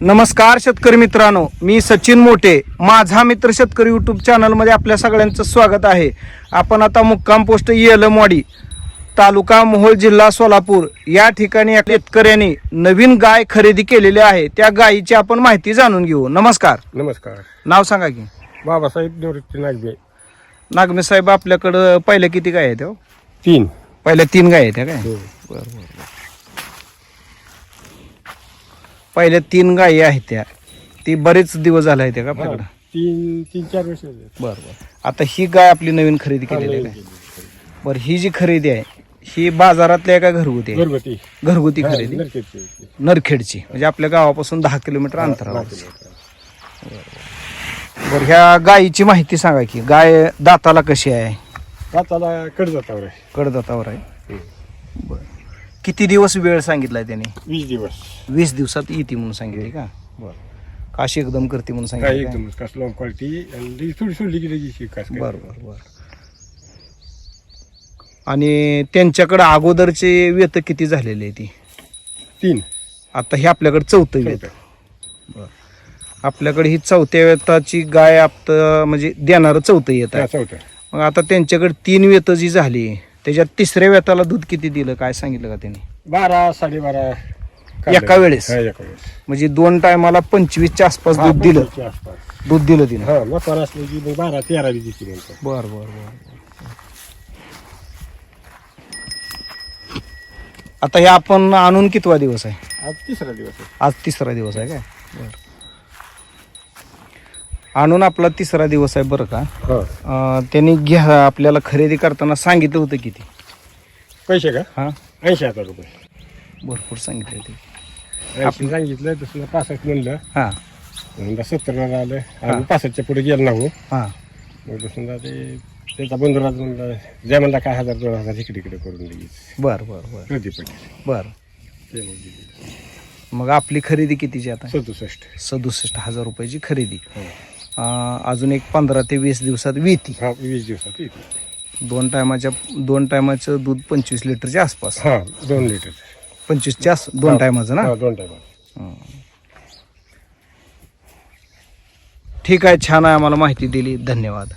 नमस्कार शेतकरी मित्रांनो मी सचिन मोठे माझा मित्र शेतकरी युट्यूब चॅनलमध्ये आपल्या सगळ्यांचं स्वागत आहे. आपण आता मुक्काम पोस्ट येलमवाडी तालुका मोहोळ जिल्हा सोलापूर या ठिकाणी शेतकऱ्यांनी नवीन गाय खरेदी केलेली आहे. त्या गायीची आपण माहिती जाणून घेऊ. नमस्कार. नमस्कार. नाव सांगा की. बाबासाहेब निवृत्ती नागबे नागमे साहेब आपल्याकडं पहिल्या किती गाय आहेत हो? तीन. पहिल्या तीन गाय आहेत ह्या काय बरं बरं. पहिल्या तीन गायी आहेत त्या. ती बरेच दिवस झाले आहेत का आपल्याकडं तीन तीन चार वर्ष झाले. बरं बरं. आता ही गाय आपली नवीन खरेदी केलेली आहे? बरं ही जी खरेदी आहे ही बाजारातली आहे का घरगुती आहे? घरगुती. घरगुती खरेदी? नरखेडची. नरखेडची. म्हणजे आपल्या गावापासून दहा किलोमीटर अंतरावर. बरं ह्या गायीची माहिती सांगा की गाय दाताला कशी आहे? दाताला कडजातावर आहे. कडदातावर आहे. बरं. किती दिवस वेळ सांगितलाय त्याने? वीस दिवस. वीस दिवसात येते म्हणून सांगितली का? बरं. काशी एकदम करते म्हणून काय सांगितलं एकदम कस लॉंग क्वालिटी आणि ती थोडी सोडली की लगेच विकास बरं बरं बरं. आणि त्यांच्याकडे अगोदरचे वेत किती झालेले आहे ती? तीन. आता हे आपल्याकडे चौथं वेत. आपल्याकडे ही चौथ्या वेताची गाय आप म्हणजे देणारं चौथं येत आहे. मग आता त्यांच्याकडे तीन वेत जी झाली त्याच्यात तिसऱ्या वेताला दूध किती दिलं? काय सांगितलं का त्यांनी? बारा साडेबारा. एका वेळेस? हा, एका वेळेस. म्हणजे दोन टायमाला पंचवीसच्या आसपास दूध दिलं. पंचवीसच्या आसपास. दूध दिलं तिनं. हा असलं की मग बारा तेरा बी दिसली नंतर बर बर बर. आता हे आपण आणून कितवा दिवस आहे? आज तिसरा दिवस आहे. आज तिसरा दिवस आहे काय? बर. आणून आपला तिसरा दिवस आहे बरं का. हा. अं, त्यांनी घ्या आपल्याला खरेदी करताना सांगितलं होतं किती. पैसे का? हा. ऐंशी हजार रुपये. भरपूर सांगितले ते. ऐंशी सांगितलं तसं पासष्ट म्हणलं. हां. समजा सत्तरला आलं. आणि पासष्टच्या पुढे गेलं ना हो. हां. मग तो समजा ते त्याचा बंधुराज म्हणला ज्या म्हणला काय हजार दोन हजार इकडे इकडे करून देईल बर बर बर. प्रदीप पटेल बर. ते मग दिली. मग आपली खरेदी कितीची आता? सदुसष्ट. सदुसष्ट हजार रुपयाची खरेदी. हो. अजून एक पंधरा ते वीस दिवसात विती हा वीस दिवसात येते दोन टायमाच्या दोन टायमाचं दूध पंचवीस लिटरच्या आसपास. हा दोन लिटर. पंचवीसच्या आस दोन टायमाचं ना? हा दोन टायमा ठीक आहे छान आहे आम्हाला माहिती दिली. धन्यवाद.